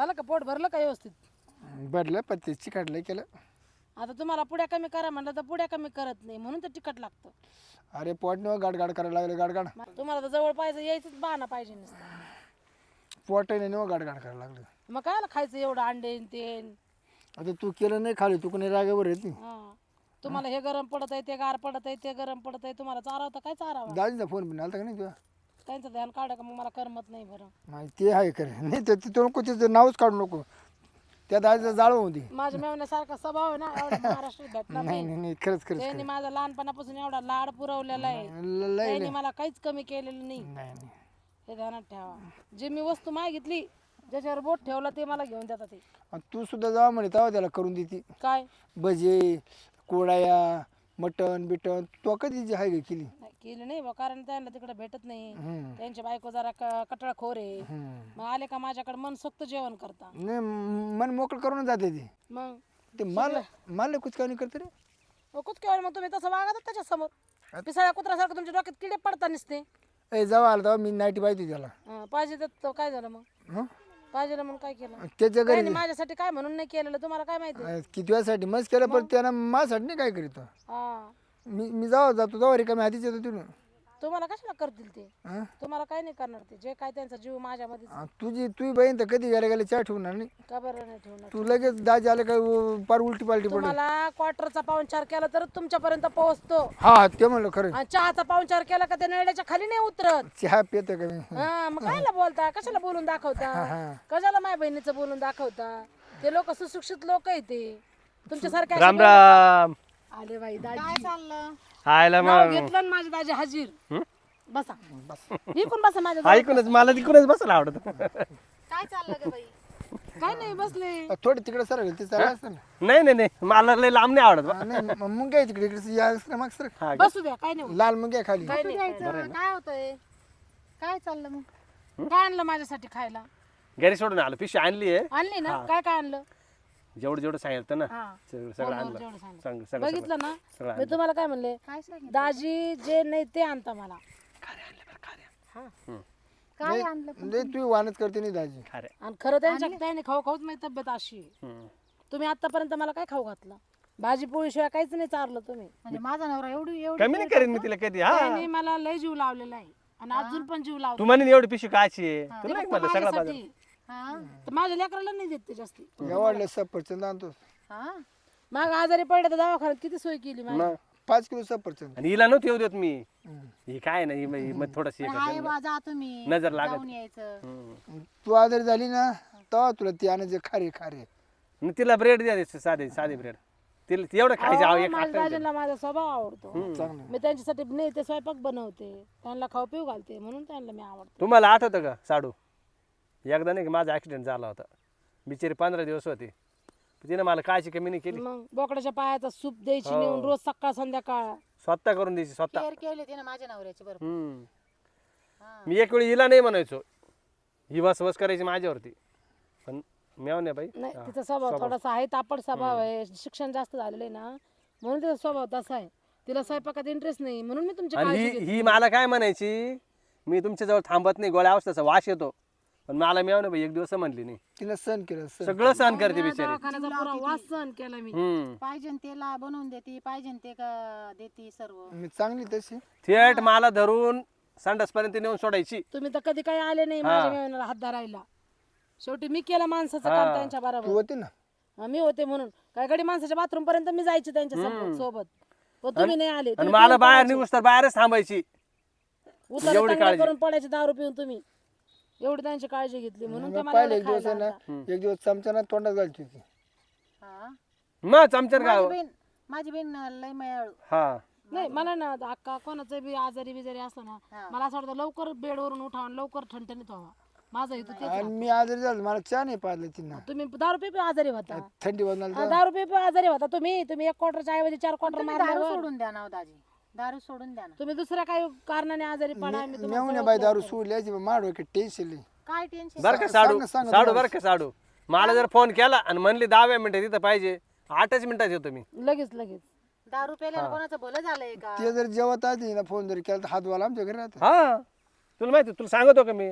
झालं का? पोट भरलं का व्यवस्थित? भरलं पण ते चिकाटलं केलं. आता तुम्हाला पुड्या कमी करा म्हणलं तर पुड्या कमी करत नाही म्हणून तर तिखट लागतं. अरे पोटने गाड गाड करायला लागले गाड गाड मग तुम्हाला तर जवळ पाहिजे यायचंच बहाना पाहिजे नुसतं. पोटाने नेव गाड गाड करायला लागले. मग काय खायचं एवढं अंडे न तेन आता तू केलं नाही खाली तू कोणी रागावर येते हा. तुम्हाला हे गरम पडत आहे ते गार पडत आहे ते गरम पडत आहे तुम्हाला चारावं तर काय चारावं दाजीचा फोन पण आलता का नाही तुला त्यांचं ध्यान काढा का मग मला करमत नाही बरं. नाही ते आहे खरं. नाही तर तिथं नको तिचं नावच काढू नको. त्या दाजीचं जाळं होती माझ्या मेवण्यासारखा स्वभाव आहे ना एवढा महाराष्ट्रात भेटणार नाही नाही. नाही नाही खरंच खरंच त्यांनी माझा लहानपणापासून एवढा लाड पुरवलेला आहे. ल- लय त्यांनी मला काहीच कमी केलेलं नाही. नाही नाही. हे ध्यानात ठेवा. जे मी वस्तू मागितली ज्याच्यावर बोट ठेवलं ते मला घेऊन देतात ते. आणि तू सुद्धा जावा म्हणे तेव्हा त्याला करून देते. काय? भजे कोडाया मटण बिटन तो कधी जी आहे केली? नाही, केली नाही बा कारण त्यांना तिकडे भेटत नाही. हम्म. त्यांची बायको जरा क- कटळखोर आहे. हम्म. मग आले का माझ्याकडे मनसोक्त जेवण करता. नाही म- मन मोकळं करून जाते ते. मग? ते मला मला कुचकावणी करते रे. मग कुठं मग तुम्ही तसं वागत त्याच्यासमोर पिसाळ्या कुत्र्यासारखं तुमच्या डोक्यात किडे पडता नसते ए जेव्हा आला तेव्हा मी नाईटी पाहिजे त्याला. हं, पाहिजे तर तो काय झालं मग? हं? पाहिजे म्हणून काय केलं? त्याच्या घरी त्यांनी माझ्यासाठी काय म्हणून नाही केलेलं? तुम्हाला काय माहिती? अं, किती वेळासाठी मस्त केलं पण त्यानं माझ्यासाठी नाही काय करीत. हा. मी मी जावा जातो जावा रिकामी हातीच येतो तिथून. तुम्हाला कशाला करतील ते? हं? तुम्हाला काय नाही करणार ते? जे काय त्यांचा जीव माझ्यामध्ये आ, तुझी तुझी बहीण तर कधी गेल्या गेल्या चहा ठेवणार नाही. का बरं नाही ठेवणार? तू लगेच दाजी आलं काय उ- पार उलटी पालटी पडत तुम्हाला क्वार्टरचा पाहुणचार केला तर तुमच्यापर्यंत पोहोचतो. हा हा ते म्हणलं खरं आणि चहाचा पाहुणचार केला का ते नळ्याच्या खाली नाही उतरत? चहा पितं का मी? हा मग कायला बोलता? कशाला बोलून दाखवता? कशाला माझ्या बहिणीचं बोलून दाखवता? ते लोक सुशिक्षित लोक आहे ते. तुमच्यासारखे असे राम. राम आले बाई दाजी. आयला नाव मग. घेतलं आणि माझी दाजी हजीर. बसा इकून बसा माझ्या जवळ. ऐकूनच मला तिकडूनच बसायला आवडत. काय चाललं ग बाई? काय नाही बसले. थोडी तिकडे सर ते चालू असतं ना. नाही नाही नाही. मला लय लांब नाही आवडत बा. हा, नाही मग मुंग्या तिकडे इकडे या सर मग सर हा का? बसू द्या काय नाही होत. लाल मुंग्या खाली. काय नाही काय जायचं काय होतंय? काय चाललं मग? नाही. काय आणलं माझ्यासाठी खायला? घरी सोडून आलो पिशवी आणली आहे. आणली ना? काय काय आणलं? जेवढं जेवढं सांगितलं ना हा. सगळं सगळं फोनवर आणलं. जेवढं सांगितलं. सांग सगळं बघितलं ना? सगळं मी तुम्हाला काय म्हणले? काय सांगितलं? दाजी जे नाही ते आणता मला. हा. काय आणलं नाही तू वानच करते नाही दाजी. खरे. आणि खरं त्यांच्या त्याने खाऊ खाऊच माझी तब्येत अशी. आहे. हम्म. तुम्ही आतापर्यंत मला काय खाऊ घातलं? भाजी पोळी शिवाय काहीच नाही चारलं तुम्ही. म्हणजे माझा नवरा एवढी एवढी कमी नाही करेन मी तिला कधी हा. त्याने मला लय जीव लावलेला आहे. आणि अजून पण जीव लावतो. तू म्हणे एवढी पिशवी कायची आहे? ते तुला फक्त म्हणलं सगळं बाजार. माझ्यासाठी. हा. तर माझ्या लेकराला नाही देत ते जास्ती. एवढलं सफरचंद आणतो. हा. मग आजारी पडले तर दवाखान्यात किती सोय केली माझी मग पाच किलो सफरचंद. आणि हिला नव्हती येऊ देत मी. ही काय नाही मग थोडस हाय बा जा तुम्ही नजर लागत. जाऊन यायचं. तू आजारी झाली ना तेव्हा तुला ती आणायचे खारे खारे. तिला ब्रेड द्या दे, साधे साधे ब्रेड तिला एवढं खायचं अहो, एक माझ्या माझा स्वभाव आवडतो. चांगलं. मी त्यांच्यासाठी नाही ते स्वयंपाक बनवते. त्यांना खाऊ पिऊ घालते म्हणून त्यांना मी आवडते. तुम्हाला आठवतं का साडू? एकदा नाही का माझा ऍक्सिडेंट झाला होता. बिचारी पंधरा दिवस होते. तिने मला कायची कमी नाही केली. मग बोकडाच्या पायाचा सूप द्यायची नेऊन रोज सकाळ संध्याकाळ. स्वतः करून द्यायची स्वतः. केअर केली तिने माझ्या नवऱ्याची बरोबर हम्म. हा. मी एक वेळी हिला नाही म्हणायचो. ही वस वस करायची माझ्यावरती. पण मेव नाही बाई नाही तिचा स्वभाव थोडासा आहे तापड स्वभाव आहे. शिक्षण जास्त झालेलं आहे ना. म्हणून तिचा स्वभाव तसा आहे. तिला स्वयंपाकात इंटरेस्ट नाही. म्हणून मी तुमची आणि काळजी ही घेते ही मला काय म्हणायची? मी तुमच्याजवळ थांबत नाही. गोळ्या औषधाचा वास येतो. पण मला मेव नाही एक दिवस म्हणली नाही. तिनं सण केलं सण सगळं सहन करते बिचारी. दवाखान्याचा पुरा वास सहन केला मी. हम्म. पाहिजे ते ला बनवून देते पाहिजे ते का देते सर्व. मी चांगली तशी. थेट मला धरून संडास पर्यंत नेऊन सोडायची. तुम्ही तर कधी काही आले नाही माझ्या मेहनाला हात धरायला. शेवटी मी केलं माणसाचं काम त्यांच्या तू बरोबर होती ना? हा, मी होते म्हणून. काही गडी माणसाच्या बाथरूम पर्यंत मी जायचे त्यांच्या सोबत- सोबत. पण तुम्ही नाही आले आणि तुम्ही मला बाहेर. निघूस तर बाहेरच थांबायची. उतारा एवढी चांगला काळजी. करून पडायचे दारू पिऊन तुम्ही. एवढी त्यांची काळजी घेतली म्हणून ते मी मला पाहिलं एवढं एक दिवस खायला एक दिवस चमचा ना तोंडात घालची होती हा? मग माझी गाव बहीण माझी बहीण लय मयाळू. हा. नाही मला ना अक्का कोणाचं बी आजारी बिजारी असलं ना मला असं वाटतं लवकर बेडवरून उठावा आणि लवकर ठणठणीत व्हावा. माझा हेतू तेच आणि मी आजारी झालो मला चहा नाही पाजला तिनं. तुम्ही दारू आजारी होता. थंडी हा, दारू पिपी आजारी होता. तुम्ही तुम्ही एक क्वार्टरच्या ऐवजी चार क्वार्टर तुम्ही दारू मारल्यावर सोडून द्या ना हो दाजी. दारू सोडून द्या ना. तुम्ही दुसऱ्या काही कारणाने आजारी पडा मी तुम्हाला बाई दारू सोडल्याची माड की टेन्शन काय टेन्शन बर का साडू? सांग- साडू बर का साडू? मला जर फोन केला आणि म्हणली दहाव्या मिनिटात तिथं पाहिजे आठच मिनिटात येतो मी. लगेच लगेच. दारू प्यायला कोणाचं भलं झालंय का? ते जर जेवत आली ना फोन जर केला तर हात वाला आमच्या घरी राहतात. हा. तुला माहिती तुला सांगतो का मी.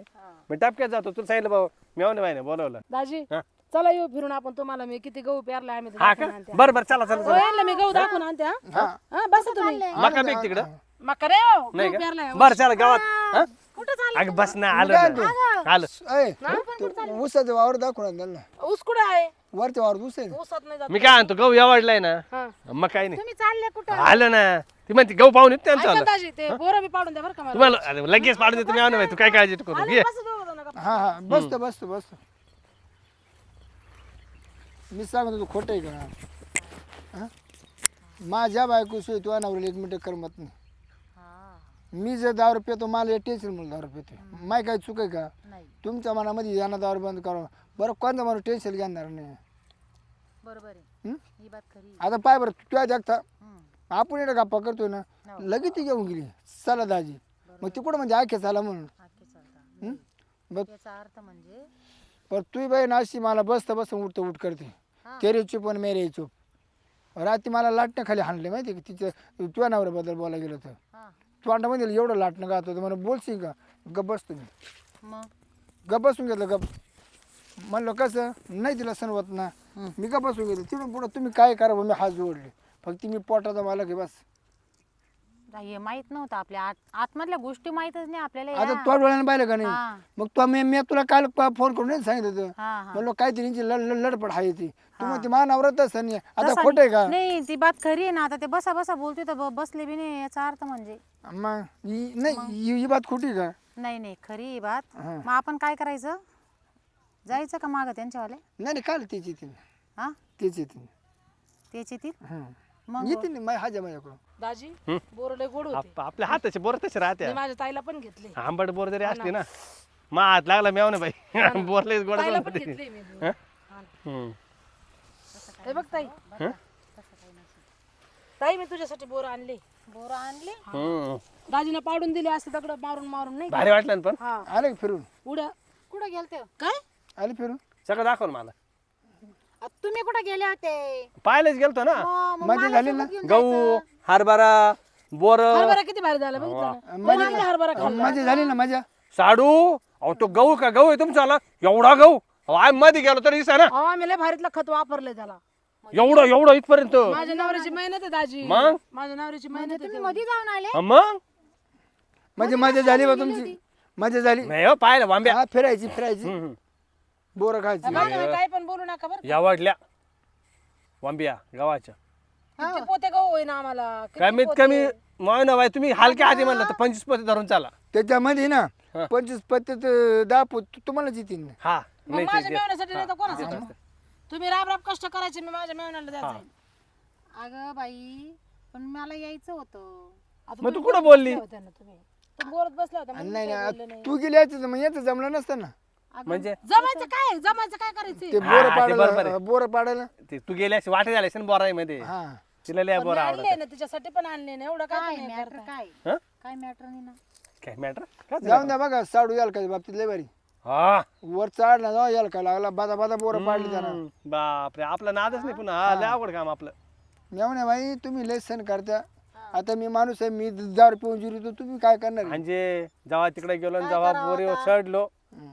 मी टपक्यात जातो. तुला सांगितलं भाऊ मेवणे बाईने बोलवलं. दाजी. चला येऊ फिरून आपण तुम्हाला मी किती गहू पेरला आम्ही ते हा दाखवून आणते. बरं बरं चला चला हो, यांना मी गहू दाखवून आणते हा? हा. हा बसा तुम्ही. मका बीक तिकडं. मका रे हो, नाही गहू का? पेरलाय बरं चला गावात हा? कुठं चाललं अगं बस ना आलं ना. आलं. ऊसाचं वावर दाखवणार त्यांना. ऊस कुठं आहे? वरच्या वावर ऊस आहे ऊसात नाही जात. मी काय आणतो गहू एवढलाय ना हा. मग काही नाही. तुम्ही चालले कुठं? आलं ना. ती म्हणते गहू पाहून येत त्यांचं ऐका आलं. दाजी ते बोरं बी पाडून द्या बरं का मला. तुम्हाला अरे लगेच पाडून देतो मी आणू बाई तू काय काळजी करू. घे. हा हा बसतो बसतो बसतो. मी सांगत होतो खोटं आहे का? हा? माझ्या बायकोशिवाय तुझ्या नवऱ्याला एक मिनिट करमत नाही. मी जर दारू पितो मला टेन्शन म्हणून दारू पितो माय काय चुक आहे का? नाही. तुमच्या मनामध्ये यांना दारू बंद करा. बरं कोणता माणूस टेन्शन घेणार नाही. बरोबर आहे. हं? ही बात खरी आता पाय बरं तुझ्या देखता हं. आपण इकडे गप्पा करतोय ना लगेच ती घेऊन गेली. चला दाजी. मग ती कुठं म्हणजे आखे चाला म्हणून. आखे चालता. बस याचा अर्थ म्हणजे पण तुझी बहीण अशी मला बसता बसता उठता उठ करते. तेरे चूप आणि मेरे चूप. रात्री मला लाटणं खाली हाणले माहिती का? तिच्या तुझ्या नवऱ्याबद्दल बोलायला गेलं तर. हा. तोंडामध्ये एवढं लाटणं गात होतं मला बोलशील का? गप बस तुम्ही मग? गप बसून घेतलं गप. म्हणलं कसं? नाही तिला सणवत ना. मी गप बसून घेतलं. तिथून पुढं तुम्ही काय करा मी हात जोडले. फक्त मी पोटाचा मला घे बस. हे माहीत नव्हतं आपल्या आत आतमधल्या गोष्टी माहितच नाही आपल्याला आता या. तो डोळ्यानं पाहिलं का हा. नाही मग तो मी मी तुला काल प- फोन करून नाही सांगितलं होतं. हा हा. म्हणलं काहीतरी हिची लड लड- लडपड आहे ती. तू म्हणते मा नवरात तसं नाही आता तसं खोटं आहे का? नाही. ती बात खरी आहे ना. आता ते बसा बसा बोलते तर ब- बसले बी नाही याचा अर्थ म्हणजे. मग ही- नाही ही ही बात खोटी आहे का? नाही नाही. खरी आहे बात. हा. मग आपण काय करायचं? जायचं का माग त्यांच्यावाले? नाही नाही काल तीच येते हा? तीच येते तेच येतील. मग? येते ना माझ्या माझ्याकडून. दाजी बोर लय गोड होते. आप- आपल्या हाताचे बोर तसे राहते. माझ्या ताईला पण घेतले. आंबट बोर जरी असते ना. मा हात लागला मेव ना. बाई बोरलेच गोड ताईला पण घेतले मी बोर. हम्म. हे बघ ताई. ताई मी तुझ्यासाठी बोर आणले. बोरं आणली. दाजीने पाडून दिले असते दगड मारून मारून नाही? भारी वाटलं ना पण. हा. आले फिरून? उड्या कुठं गेलते? काय? आले फिरून? सगळं दाखव ना मला. तुम्ही कुठं गेले होते? पाहिलेच गेलतो ना. मग- मग मजा मला झाली सोबत ना? गहू हरभरा बोर. हरभरा किती भारी झाला बघितलं ना. हरभरा खाल्ला. मजा झाली ना मजा? साडू? अहो तो गहू का गहू आहे तुमचा आला एवढा गहू? अहो, आम्ही मध्ये गेलो तरी दिसा ना अहो आम्ही लय भारीतलं खत वापरलंय त्याला. एवढं एवढं इथपर्यंत? माझ्या नवऱ्याची मेहनत आहे दाजी. मग? माझ्या नवऱ्याची मेहनत आहे तुम्ही मध्ये जाऊन आले? हा, मग? म्हणजे मजा झाली बा तुमची. मजा झाली. नाही हो पाहिलं वांब्या हा फिरायची फिरायची. हम्म. बोरं खायची. बघा काही पण बोलू नका बरं या वाटल्या. वांबिया गावाच्या किती पोते गहू होईना आम्हाला? किती कमीत पोते? कमी माय बाई तुम्ही हलक्या हाती म्हणलं तर पंचवीस पोते धरून चाला. त्याच्यामध्ये ना हा. पंचवीस पत्ते दहा पोत तुम्हालाच येतील ना. हा मग नाही माझ्या ते- मेहण्यासाठी नाही तर कोणासाठी? तुम्ही राब राब कष्ट करायचे मी माझ्या मेहण्याला द्यायचं अगं बाई पण मला यायचं होतं. आता मग तू कुठं बोलली? होत्या ना तुम्ही. बोलत बसला होता म्हणून नाही काही बोलले नाही. नाही तू गेली यायचं मग याचं जमलं नसतं ना. म्हणजे? जमायचं काय जमायचं काय करायचं? ते हा, बोरं ते बरोबर पाडायला आहे. बोरं पाडायला. ते तू गेल्या वाटे झाले बोराई मध्ये हा. तिला लय बोरा आवडत आणले ना तिच्यासाठी पण आणले ना एवढं काय काय तुम्ही मॅटर करता? काय? हं? काय मॅटर नाही ना. काय मॅटर? काय जाऊन द्या बघा साडू याल का बाबतीत लय बारी हा. वर चढला जाऊ याल का लागला बादा बादा बोरं पाडली त्याला हम्म, बापरे आपलं नादच नाही पुन्हा हा, लय अवघड काम आपलं. बाई तुम्ही लय सण करता. आता मी माणूस आहे मी दारू पिऊन जिरतो तुम्ही काय करणार आहे? म्हणजे जेव्हा तिकडे गेलो आणि जेव्हा बोरीवर चढलो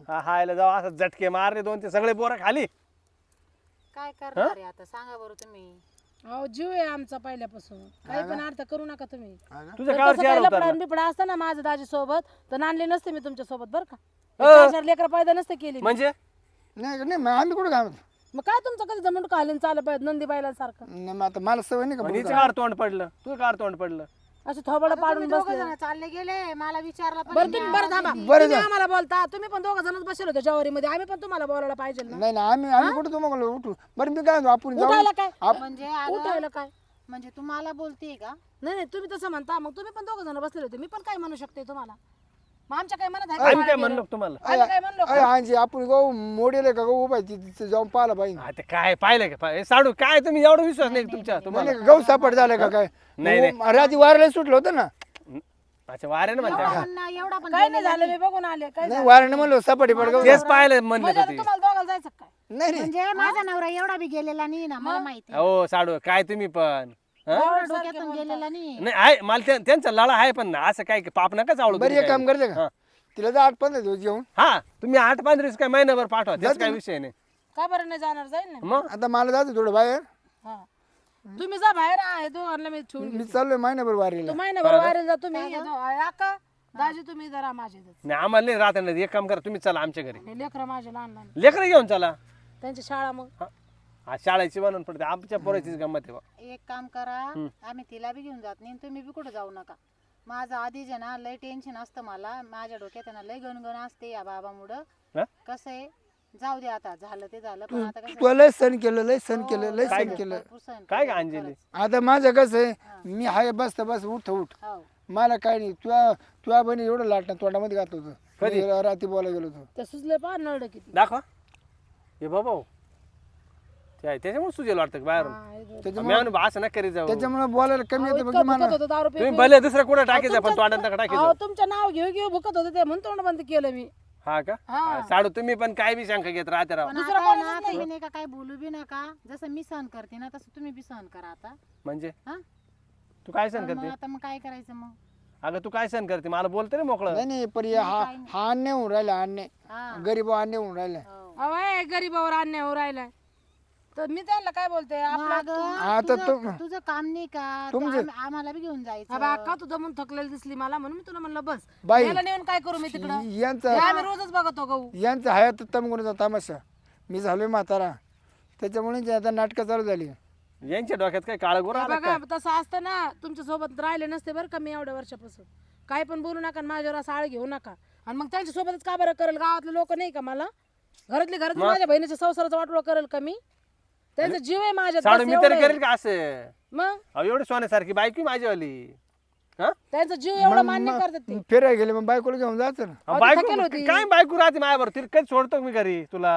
हा हायला जेव्हा असं झटके मारले दोन ते सगळे बोरं खाली. काय करणार आहे आता? सांगा बरं तुम्ही. अहो जीव आहे आमचा पहिल्यापासून. काही पण अर्थ करू नका तुम्ही. हा जर तसं लफडा बिपडा असता ना माझ्या दाजी सोबत तर नांदले नसते मी तुमच्यासोबत बरं का? चार चार लेकर पैदा नसते केली मी. म्हणजे? नाही नाही मग आम्ही कुठं काय मग काय तुमचं कधी जमून खालीन चाललं पाहिजे नंदी बायला सारखं? नाही मग आता मला सवय नाही का कार तोंड पडलं. तू कार तोंड पडलं? असं थोबड पाडून बसले. जण चालले गेले मला विचारला पण बरं तुम्ही बरं थांबा. बरं तुम्ही आम्हाला बोलता. तुम्ही पण दोघं जणच बसले होते जवारीमध्ये. आम्ही पण तुम्हाला बोलायला पाहिजे ना. नाही नाही आम्ही आम्ही कुठं तुम्हाला उठू? बरं मी काय म्हणतो, आपण जाऊ. उठायला काय? म्हणजे अगं, उठायला काय? म्हणजे तुम्हाला बोलते का? नाही नाही तुम्ही तसं म्हणता. मग तुम्ही पण दोघं जण बसले होते. मी पण काय म्हणू शकते तुम्हाला? मग आमच्या काय म्हणत आहे आम्ही काय म्हणलो का तुम्हाला? आम्ही काय म्हणलो अय आजी आपण गहू मोडेल का गहू उभा आहे, ति- तिथे जाऊन पाहिलं पाहिजे हा, ते काय पाहिलं का? साडू काय तुम्ही एवढा विश्वास नाही तुमच्या तुम्हाला? नाही, गहू सापड झालं का काय? नाही, मग रात्री वाराला सुटलं होतं ना. अच्छा वाऱ्यानं म्हणते एवढा पण एवढा पण काय नाही झालं मी बघून आले काय नाही वाराने म्हणलं सपाटी पड गहू. तेच पाहिलं म्हणले म्हणजे तुम्हाला जायचं काय? नाही नाही. म्हणजे माझा नवरा एवढा बी गेलेला नाही ना मला माहिती हो साडू काय तुम्ही पण. हं? एवढा डोक्यातून गेलेला नाही. नाही आहे मला त्या- त्यांचा लळा आहे पण ना असं काय की पाप नका चावलं बरं तुम्ही एक काम. करते का? हा. तिला जा आठ पंधरा दिवस घेऊन. हा तुम्ही आठ पंधरा दिवस काय महिनाभर पाठवा त्याचा काय विषय नाही. का बरं नाही जाणार? जाईल ना. मग? आता मला जायचं थोडं बाहेर. हा. तुम्ही जा बाहेर आहे दोघांना मी ठेवून मी चाललोय महिनाभर वारीला. तू महिनाभर बाहेर जा तुम्ही दाजी तुम्ही जरा माझे नाही आम्हाला नाही राहता नाही एक काम करा तुम्ही चला आमच्या घरी. लेकर माझे लहान लहान. लेकरं घेऊन चला. त्यांची शाळा मग? हा. हा, शाळेची म्हणून पडते. आमच्या पोराचीच गंमत आहे बा. एक काम करा आम्ही तिला बी घेऊन जात नाही आणि तुम्ही बी कुठं जाऊ नका. माझं आधीच आहे ना लय टेन्शन असतं मला. माझ्या डोक्यात आहे ना लय गणगण असते या बाबामुळं. हा? कसं आहे? जाऊ दे आता झालं ते झालं पण आता कसं लय सण केलं लय सण केलं लय सण केलं. भरपूर सहन काय का अंजली? आता माझं कसं आहे मी हाय बस तर बस उठ उठ. हो. मला काय नाही तुझ्या तुझ्या बहिणी एवढं लाटणं तोंडामध्ये घातलं होतं? मी रात्री बोलायला गेलो होतो. ते सुचले पहा नळ किती. दाखवा. हे बाबा हो. त्याच्यामुळे सुजेल वाटतं का बाहेरून? दोन. त्याच्यामुळे मी म्हणून असं नका करीत जाऊ. त्याच्यामुळे बोलायला कमी अहो, येतं इतकं बघ भुकत होतं दारू तुम्ही पिऊन. भले दुसरं कुठं पण तोंडात नका अहो टाकायचं तुमचं नाव घेऊ घेऊ भुकत होते ते म्हणून तोंड बंद केलं मी. हा का? हा. साडू तुम्ही पण काय बी शंका घेत राहते राव. पण आता आहे ना तुम्ही नाही का काय बोलू बी नका? जसं मी सहन करते ना तसं तुम्ही बी सहन करा आता. म्हणजे? हा? तू काय मग करते? आता मग काय करायचं मग? अगं तू काय सण करते? मला बोलते रे मोकळं. नाही नाही पण हे हा हा अन्याय होऊन राहिला अन्याय. हा. गरीब अन्याय होऊन राहिला. हो. अहो हे गरीबावर अन्याय राहिलाय. तर मी त्यांना काय बोलते आपला आता तुझं- तुम- तुझं काम नाही का? ते तुमचं- आम- आम्हाला बी घेऊन जायचं. हा बा, का तू दमून थकलेली दिसली मला म्हणून मी तुला म्हणलं बस. बाई. याला नेऊन काय करू मी तिकडं? यांचा हे आम्ही रोजच बघतो गहू. यांचा हयात तमगुणाचा तमाशा. मी झालोय म्हातारा. त्याच्यामुळे जे आता नाटकं चालू झाली. यांच्या डोक्यात काय काळ गोरा हा बघा तसं असतं ना तुमच्यासोबत राहिले नसते बरं का मी एवढ्या वर्षापासून. काय पण बोलू नका आणि माझ्यावर असं आळ घेऊ नका. आणि मग त्यांच्या सोबतच का बरं करेल? गावातले लोक नाही का मला? घरातली घरात माझ्या बहिणीच्या संसाराचा वाटोळ करेल का मी? त्यांचा जीव आहे माझ्यात साडू बस मी एवढं तरी आहे. करेल का असं? मग? अहो एवढी सोन्यासारखी बायकी माझीवाली हा? त्यांचा जीव एवढा मान्य करतात ते. फिरायला गेले मग बायकोला घेऊन जायचं ना? अहो, अहो, ती थकेल बायको होती. काय बायको राहते माझ्यावर तिला कधी सोडतो मी घरी तुला?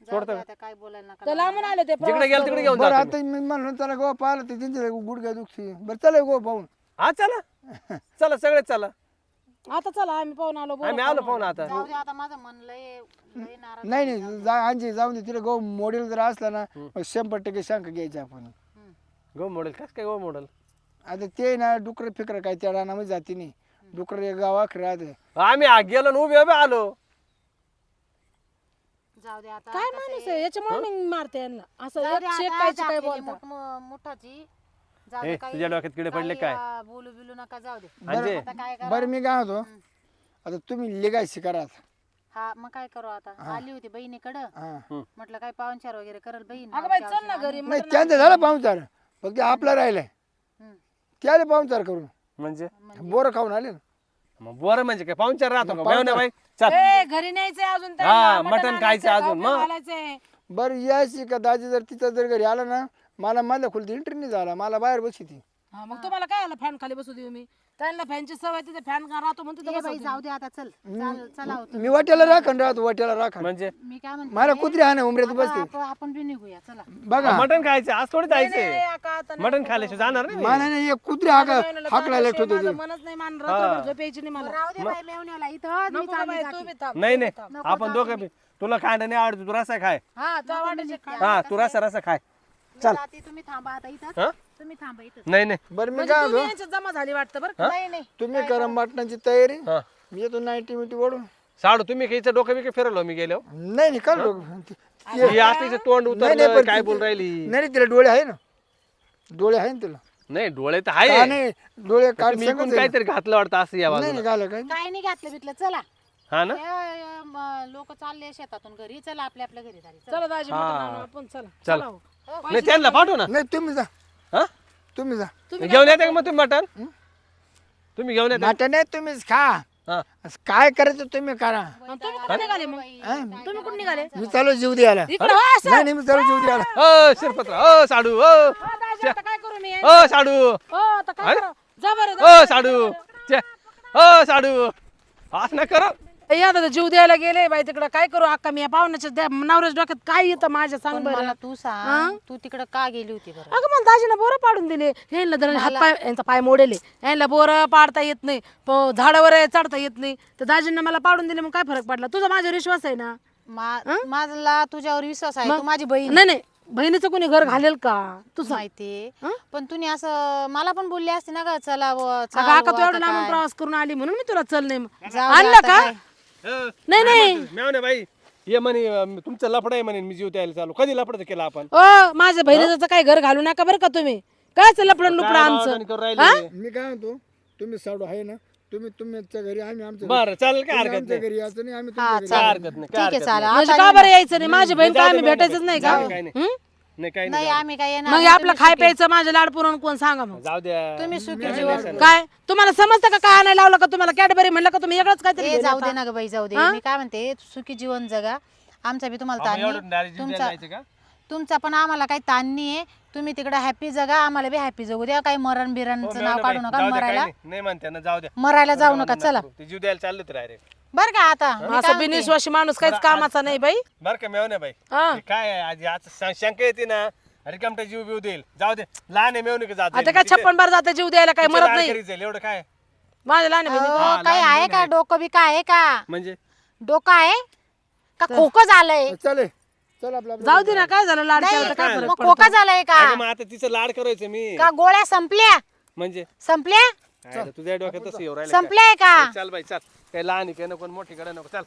जाऊ दे आता काय बोलायला नका तर लांबून आले ते जिकडे गेल तिकडे घेऊन बरं जातो आता मी. म्हणलं चला गोवा पाहिलं ते त्यांचे गुडघ्या दुखती बरं चला गो पाहून हा चला. चला सगळेच चला. आता चला आम्ही पाहून आलो बोला. आम्ही आलो पाहून. आता. जाऊ दे आता माझं मन लय लय नाराज नाही नाही जा आणजी जाऊन दे. तिला गो मॉडेल जर असला ना मग शंभर टक्के शंका घ्यायची आपण. गो मॉडेल कस काय गो मॉडेल आता ते ना डुकर फिकर काय त्या रानामध्ये जाती नाही. डुकर एक गावाख राहते. आम्ही आ- गेलो आणि उभे उभे आलो. जाऊ दे आता काय माणूस आहे? याच्यामुळे मी मारते यांना. असं जाऊ दे एक शेक आता, कायची काय झाकलेली बोलता? मोठ- मो- मोठाची. जाऊ काही तुझ्या डोक्यात किडे पडले काही, काय? बोलू बिलू नका जाऊ दे. म्हणजे आता काय करा? बरं मी काय होतो आता तुम्ही लिगायची करा आता. हा मग काय करू आता? आली होती बहिणीकडं. हा. म्हटलं काय पाहुणचार वगैरे करल बहीण. अगं बाई चल ना घरी नाही त्यांचं झालं पाहुणचार. फक्त आपला राहिलाय. हम्म. त्याला पाहुणचार करून. म्हणजे? बोरं खाऊन आले ना. मग बरं म्हणजे काय? पाहुणचार राहतो का? भाऊ बाई चल. ए घरी न्यायचंय अजून हा, त्यांना, मटण आणायचंय, खायचं अजून, मग. घालायचंय. बरं यायची का दाजी जर तिचा जर घरी आला ना मला माझ्या खोलीत एंट्री नाही झाला मला बाहेर बसली ती हा, मग तुम्हाला काय आलं फॅन खाली बसू देऊ मी? त्यांना फॅनची सवय तिथे फॅन राहतो तिथे ए बाई बसवते. जाऊ दे आता चल चाल चला होतो. मी वाट्याला राखण राहतो वाट्याला राखण. म्हणजे? मी काय म्हणते? मला कुत्री हा ना उमऱ्यात बसते. आप- आपण बी निघूया चला. बघा. मटण खायचं आज थोडी नाही, जायचंय. आका, आता नाही. मटण खाल्ल्याशिवाय जाणार नाही. मी. मला नाही एक कुत्री हाक हाकलायला ठेवतो माझं मनच नाही मान रात्रभर झोप यायची नाही मला. राहू दे बाई मेवण्याला इथं मी नको चालली बाई, जाते. तू बी थांब. नाही नाही. आपण दोघं बी तुला कांदा नाही आवडतो तू रसा खाय. हा खा. हा तू रसा रसा खाय. मी जाते, तुम्ही थांबा आता इथं. हा? तुम्ही थांबा इथं. नाही नाही. बरं मी म्हणजे काय यांच्यात जमा झाली वाटतं बरं का? नाही नाही. तुम्ही करा? मटणाची तयारी हा. मी येतो नाईन्टी मिनिटी ओढून साडू तुम्ही काहीचं डोकं बिकं फिरवलं मी गेलो. नाही नाही काल ही? असलीचं तोंड उतरलं पण काय ती- बोल राहिली? नाही तिला डोळे आहे ना. डोळे आहे ना तिला. नाही डोळे तर का आहे नाही? डोळे काढ इकडून काहीतरी घातलं वाटतं असं या नाही बाजूला. नाही घालं काय काय नाही घातलं बितलं चला. हा ना? लोक चालले शेतातून घरी. चला आपल्या आपल्या घरी झाली चला दाजी मटण आणू आपण चला. चल. चला हो. नाही त्यांना पाठव ना. नाही तुम्ही जा. हा? तुम्ही जा. घेऊन येते का मग तुम्ही मटण? तुम्ही घेऊन येते मटण नाही तुम्हीच खा. हा. काय करायचं तुम्ही करा. आणि तुम्ही कुठे निघाले मग? तुम्ही कुठे निघाले? मी चालू जीव द्यायला इकडे हो असं. नाही नाही मी चालू जीव द्यायला अ शिरपत्र अ साडू अ हा, दाजी, आता काय करू मी? अ साडू. हो आता काय करू? जा बरं जा अ साडू. अ साडू. असं नाही करा. या दादा जीव द्यायला गेले बाई तिकडं काय करू? अक्का मी या पाहुण्याच्या नवऱ्याच्या डोक्यात काय येतं माझ्या सांग पण बरं मला तू सांग तू तिकडं का गेली होती बरं? अगं मला दाजीनं बोरं पाडून दिले. यांना जर हात पाय यांचा पाय मोडेले. यांना बोरं पाडता येत नाही. प- झाडावर चढता येत नाही. तर दाजीनं मला पाडून दिले मग काय फरक पडला? तुझा माझ्यावर विश्वास आहे ना? मा- माझा तुझ्यावर विश्वास आहे तू माझी बहीण नाही नाही. बहिणीचं कोणी घर घालेल का? तू सांग. माहिती हं? पण तुम्ही असं मला पण बोलली असते ना ग चला व, अगं चाल आका व, तू एवढं आता लांबून काय. प्रवास करून आली म्हणून मी तुला चल नाही जाऊ दे आणलं आता का? काय. नाही नाही. मेवणे बाई ये म्हणे अं, तुमचं लफड आहे म्हणे मी जीव द्यायला चालू. कधी लफड केलं आपण? ओ माझ्या बहिणीचं काही घर घालू नका बरं का तुम्ही. काय लपडं लुपडं काय आमचं? बावळटणी करून राहिले? मी काय म्हणतो तुम्ही साडू आहे ना तुम्ही तुमच्या घरी आम्ही आमच्या घरी. बरं चालेल काय तुम्ही हरकत आमच्या नाही. घरी यायचं नाही आम्ही हा तुमच्या घरी काय चालेल हरकत नाही काय हरकत म्हणजे का बरं यायचं नाही? माझी बहीण काय आम्ही. भेटायचंच नाही का? नाही. हं? नाही काही नाही नाही आम्ही काय येणार मग नाही, आपलं तुम्ही खाय सुखी- प्यायचं माझे लाड पुरवून कोण सांगा मग? जाऊ द्या. तुम्ही सुखी जीवन काय? तुम्हाला समजतं का काय आणायला लावलं का तुम्हाला? कॅडबरी म्हणलं का तुम्ही? वेगळंच काहीतरी ए घेऊन जाऊ येता? दे ना ग बाई जाऊ दे. मी काय म्हणते सुखी जीवन जगा. आमचा बी तुम्हाला ताण एवढं नाही direct जीव द्यायला तुमचा जायचं का? तुमचा पण आम्हाला काही ताण नाही आहे तुम्ही तिकडे हॅपी जगा आम्हाला बी हॅपी जगू द्या. काही मरण हो, बिरणचं मेवणे नाव काढू नका जाऊ द्या, काही मरायला नाही. नाही म्हणते ना जाऊ द्या मरायला जाऊ नका चला. ते जीव द्यायला चालले तर डायरेक्ट बर का आता? मी काय असं म्हणते? बिनविश्वासी माणूस काहीच कामाचा नाही बाई. बरं का मेवणे बाई. हा. काय आहे, आज आज श- शंका येते ना अरे कमटा जीव बिव देईल. जाऊ दे. लहान आहे मेवणे का जात आता काय छप्पन बार जाते जीव द्यायला काय मरत नाही. जाईल. एवढं काय? माझ्या लहान बहिणी अहो, काही आहे का? डोकं बी काय आहे का? म्हणजे? डोकं आहे? का खोकं झालंय? चल आपलं आपलं. जाऊ दे ना काय झालं? लाड काय नाही फरक मग पडतो? खोकं झालंय का? अगं मग आता तिचं लाड करायचं मी. का गोळ्या संपल्या? म्हणजे? संपल्या? काय तुझ्या डोक्यात तसं येऊ राहिलं संपल्या का? काय? चल बाई चल. काही लहान आहे काय नको मोठी कडे नको चल.